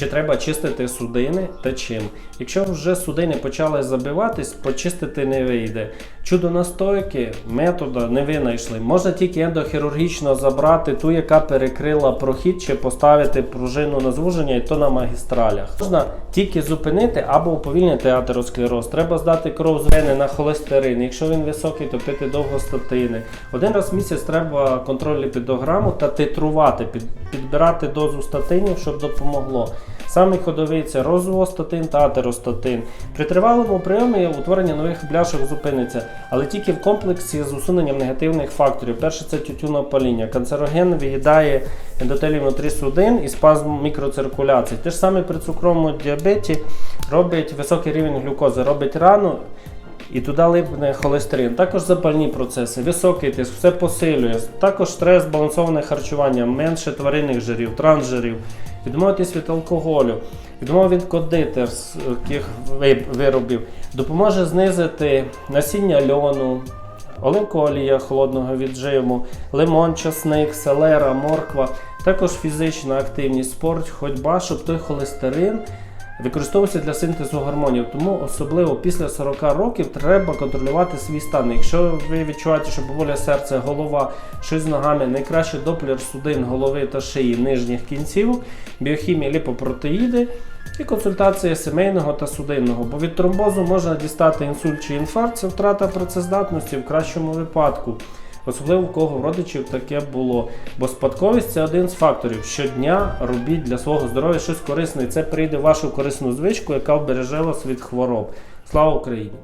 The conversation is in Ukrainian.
Чи треба чистити судини та чим? Якщо вже судини почали забиватись, почистити не вийде. Чудо настойки метода не винайшли. Можна тільки ендохірургічно забрати ту, яка перекрила прохід, чи поставити пружину на звуження, і то на магістралях. Можна тільки зупинити або уповільнити атеросклероз. Треба здати кров з вени на холестерин. Якщо він високий, то пити довго статини. Один раз в місяць треба контроль ліпідограму та під, підбирати дозу статинів, щоб допомогло. Самий ходовий це розвостатин та атеростатин. При тривалому прийомі утворення нових бляшок зупиниться, але тільки в комплексі з усуненням негативних факторів. Перше це тютюнопаління. Канцероген виїдає ендотелій внутрі судин і спазм мікроциркуляції. Те ж саме при цукровому діабеті робить високий рівень глюкози, робить рану. І туди липне холестерин. Також запальні процеси, високий тиск, все посилює. Також стрес, збалансоване харчування, менше тваринних жирів, трансжирів, відмовитись від алкоголю, відмова від кондитерських ви- виробів, допоможе знизити насіння льону, оливкова холодного віджиму, лимон, часник, селера, морква, також фізична активність, спорт, ходьба, щоб той холестерин використовується для синтезу гормонів. Тому особливо після 40 років треба контролювати свій стан. Якщо ви відчуваєте, що поволі серце, голова, щось з ногами, найкраще доплер судин, голови та шиї нижніх кінців, біохімія ліпопротеїди. І консультація сімейного та судинного, бо від тромбозу можна дістати інсульт чи інфаркт, це втрата працездатності в кращому випадку. Особливо в кого в родичів таке було. Бо спадковість це один з факторів. Щодня робіть для свого здоров'я щось корисне, і це прийде в вашу корисну звичку, яка вбереже вас від хвороб. Слава Україні!